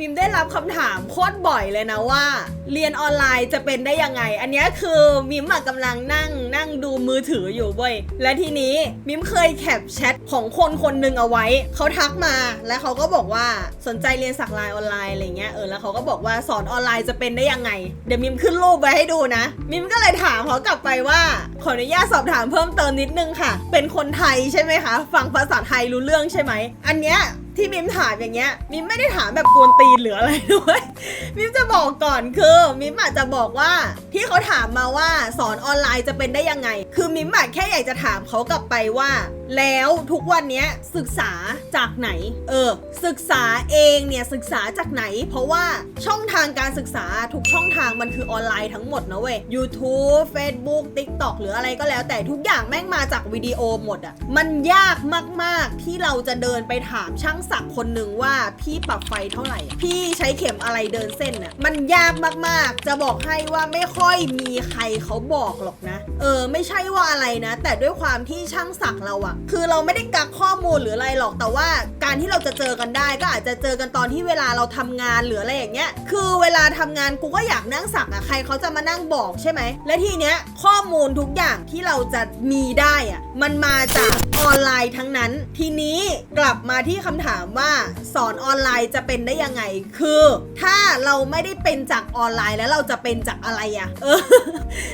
มิมได้รับคำถามโคตรบ่อยเลยนะว่า เรียนออนไลน์จะเป็นได้ยังไง อันนี้คือมิมกำลังนั่งนั่งดูมือถืออยู่เว้ยและทีนี้มิมเคยแคปแชทของคนคนหนึ่งเอาไว้ เขาทักมาแล้วเขาก็บอกว่าสนใจเรียนสักลายออนไลน์อะไรเงี้ยเออแล้วเขาก็บอกว่าสอนออนไลน์จะเป็นได้ยังไง เดี๋ยวมิมขึ้นรูปไว้ให้ดูนะ มิมก็เลยถามเขากลับไปว่า ขออนุญาตสอบถามเพิ่มเติมนิดนึงค่ะ เป็นคนไทยใช่ไหมคะ ฟังภาษาไทยรู้เรื่องใช่ไหมอันเนี้ย ที่มิมถามอย่างเงี้ย มิมไม่ได้ถามแบบกวนตีนหรืออะไรด้วยมิมจะบอกก่อนคือมิมอาจจะบอกว่าที่เขาถามมาว่าสอนออนไลน์จะเป็นได้ยังไง คือมิมอะแค่อยากจะถามเขากลับไปว่า แล้วทุกวันนี้ศึกษาจากไหน เออ ศึกษาเองเนี่ยศึกษาจากไหน เพราะว่าช่องทางการศึกษาทุกช่องทางมันคือออนไลน์ทั้งหมดนะเว้ย YouTube Facebook TikTok หรืออะไรก็แล้ว แต่ทุกอย่างแม่งมาจากวิดีโอหมดอะมันยากมากๆที่เราจะเดินไปถามช่างศักดิ์คนหนึ่งว่าพี่ปรับไฟเท่าไหร่ พี่ใช้เข็มอะไรเดินเส้นอะมันยากมากๆ จะบอกให้ว่าไม่ค่อยมีใครเขาบอกหรอกนะ เออ ไม่ใช่ว่าอะไรนะ แต่ด้วยความที่ช่างศักดิ์เราอะคือเราไม่ได้กักข้อมูลหรืออะไรหรอก แต่ว่าการที่เราจะเจอกันได้ก็อาจจะเจอกันตอนที่เวลาเราทำงานหรืออะไรอย่างเงี้ย คือเวลาทำงานกูก็อยากนั่งสักอะใครเขาจะมานั่งบอกใช่ไหม และทีเนี้ยข้อมูลทุกอย่างที่เราจะมีได้อะมันมาจากออนไลน์ทั้งนั้น ทีนี้กลับมาที่คำถามว่าสอนออนไลน์จะเป็นได้ยังไง คือ ถ้าเราไม่ได้เป็นจากออนไลน์แล้วเราจะเป็นจากอะไรอะเออ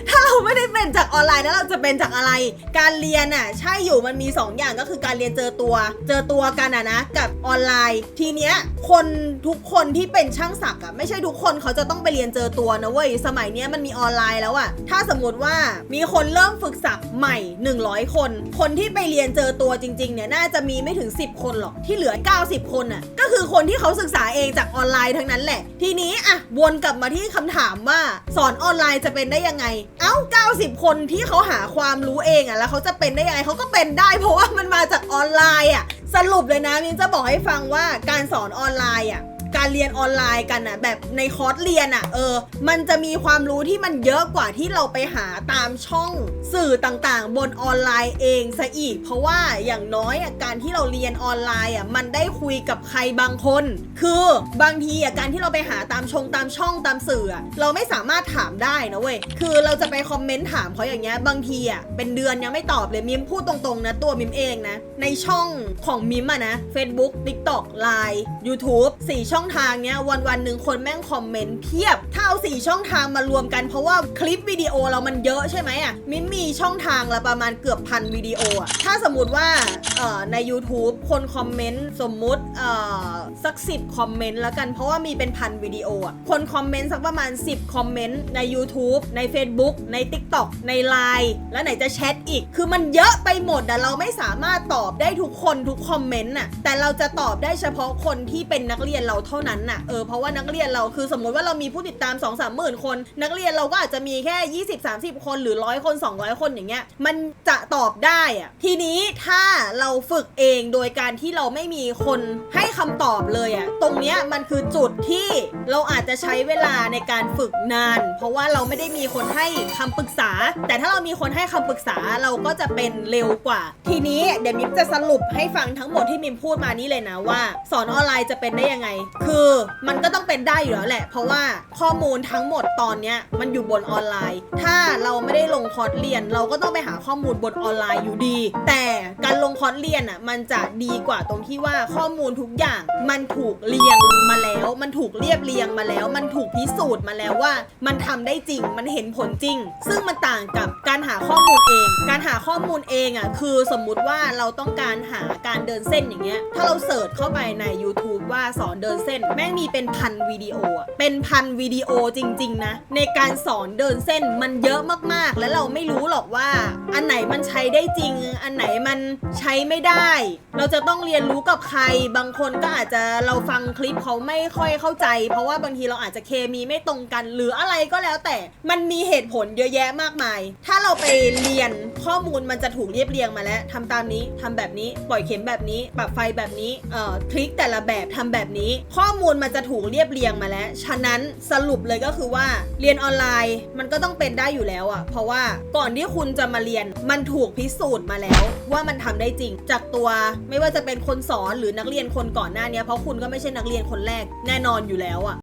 ถ้าเราไม่ได้เป็นจากออนไลน์แล้วเราจะเป็นจากอะไร การเรียนอะใช่อยู่มันมี 2 อย่างก็คือการเรียนเจอตัว เจอตัวกันอะนะ กับออนไลน์ ทีเนี้ยคนทุกคนที่เป็นช่างศักดิ์อะไม่ใช่ทุกคนเขาจะต้องไปเรียนเจอตัวนะเว้ยสมัยเนี้ยมันมีออนไลน์แล้วอะถ้าสมมติว่ามีคนเริ่มฝึกศักดิ์ใหม่ 100 คน คนที่ไปเรียนเจอตัวจริงๆเนี่ยน่าจะมีไม่ถึง 10 คนหรอกที่เหลือ90 คนน่ะก็คือคนที่เขาศึกษาเองจากออนไลน์ทั้งนั้นแหละ ทีนี้อะวนกลับมาที่คำถามว่าสอนออนไลน์จะเป็นได้ยังไง เอ้า 90 คนที่เขาหาความรู้เองอะแล้วเขาจะเป็นได้ยังไงเขาก็เป็นได้ เพราะว่ามันมาจากออนไลน์อะสรุปเลยนะมินจะบอกให้ฟังว่าการสอนออนไลน์อะ การเรียนออนไลน์กันอะแบบในคอร์สเรียนอะเออ มันจะมีความรู้ที่มันเยอะกว่าที่เราไปหาตามช่องสื่อต่างๆ บนออนไลน์เองซะอีก เพราะว่าอย่างน้อยอะการที่เราเรียนออนไลน์อะมันได้คุยกับใครบางคน คือบางทีอะการที่เราไปหาตามชงตามช่องตามสื่ออะเราไม่สามารถถามได้นะเว้ยคือเราจะไปคอมเมนต์ถามเขาอย่างเงี้ยบางทีอะเป็นเดือนยังไม่ตอบเลยมิมพูดตรงๆนะตัวมิมเองนะในช่องของมิมอะนะ Facebook TikTok Line YouTube สี่ช่ององทางเนี้ยวันวันหนึ่งคนแม่งคอมเมนต์เพียบ ถ้าเอาสี่ช่องทางมารวมกันเพราะว่าคลิปวิดีโอเรามันเยอะใช่ไหมอะมิมมีช่องทางละประมาณเกือบพันวิดีโออะถ้าสมมติว่าเอ่อใน YouTube คนคอมเมนต์สมมุติเอ่อสักสิบคอมเมนต์แล้วกันเพราะว่ามีเป็นพันวิดีโออะคนคอมเมนต์สักประมาณ 10 คอมเมนต์ใน YouTube ใน Facebook ใน TikTok ใน Line แล้วไหนจะแชทอีก คือมันเยอะไปหมดอะเราไม่สามารถตอบได้ทุกคนทุกคอมเมนต์น่ะแต่เราจะตอบได้เฉพาะคนที่เป็นนักเรียนเราเท่านั้นน่ะเออเพราะว่านักเรียนเราคือสมมติว่าเรามีผู้ติดตาม2 3 0 0 0 0คน นักเรียนเราก็อาจจะมีแค่ 20 30 คนหรือร้อยคน 200 คนอย่างเงี้ยมันจะตอบได้อะทีนี้ถ้าเราฝึกเองโดยการที่เราไม่มีคนให้คำตอบเลยอะตรงเนี้ยมันคือจุดที่เราอาจจะใช้เวลาในการฝึกนาน เพราะว่าเราไม่ได้มีคนให้คำปรึกษา แต่ถ้าเรามีคนให้คำปรึกษาเราก็จะเป็นเร็วกว่า ทีนี้เดี๋ยวมิมจะสรุปให้ฟังทั้งหมดที่มิมพูดมานี้เลยนะว่า สอนออนไลน์จะเป็นได้ยังไงคือมันก็ต้องเป็นได้อยู่แล้วแหละ เพราะว่าข้อมูลทั้งหมดตอนเนี้ยมันอยู่บนออนไลน์ ถ้าเราไม่ได้ลงคอร์สเรียน เราก็ต้องไปหาข้อมูลบนออนไลน์อยู่ดี แต่การลงคอร์สเรียนอะมันจะดีกว่าตรงที่ว่าข้อมูลทุกอย่างมันถูกเรียงมาแล้ว มันถูกเรียบเรียงมาแล้ว มันถูกพิสูจน์มาแล้วว่า มันทำได้จริงมันเห็นผลจริง ซึ่งมันต่างกับการหาข้อมูลเอง การหาข้อมูลเองอะคือสมมุติว่าเราต้องการหาการเดินเส้นอย่างเงี้ยถ้าเราเสิร์ชเข้าไปใน YouTube ว่าสอนเดินเส้นแม่งมีเป็นพันวิดีโออะเป็นพันวิดีโอจริง ๆ นะ ในการสอนเดินเส้นมันเยอะมากๆ แล้วเราไม่รู้หรอกว่า อันไหนมันใช้ได้จริง อันไหนมันใช้ไม่ได้ เราจะต้องเรียนรู้กับใคร บางคนก็อาจจะเราฟังคลิปเขาไม่ค่อยเข้าใจ เพราะว่าบางทีเราอาจจะเคมีไม่ตรงกัน หรืออะไรก็แล้วแต่มันมีเหตุผลเยอะแยะมากมาย ถ้าเราไปเรียนข้อมูลมันจะถูกเรียบเรียงมาแล้วทำตามนี้ทำแบบนี้ปล่อยเข็มแบบนี้ปรับไฟแบบนี้เอ่อทริคแต่ละแบบทำแบบนี้ข้อมูลมันจะถูกเรียบเรียงมาแล้ว ฉะนั้นสรุปเลยก็คือว่าเรียนออนไลน์มันก็ต้องเป็นได้อยู่แล้วอะเพราะว่าก่อนที่คุณจะมาเรียนมันถูกพิสูจน์มาแล้ว ว่ามันทำได้จริง จากตัวไม่ว่าจะเป็นคนสอนหรือนักเรียนคนก่อนหน้านี้เพราะคุณก็ไม่ใช่นักเรียนคนแรกแน่นอนอนอยู่แล้วอะ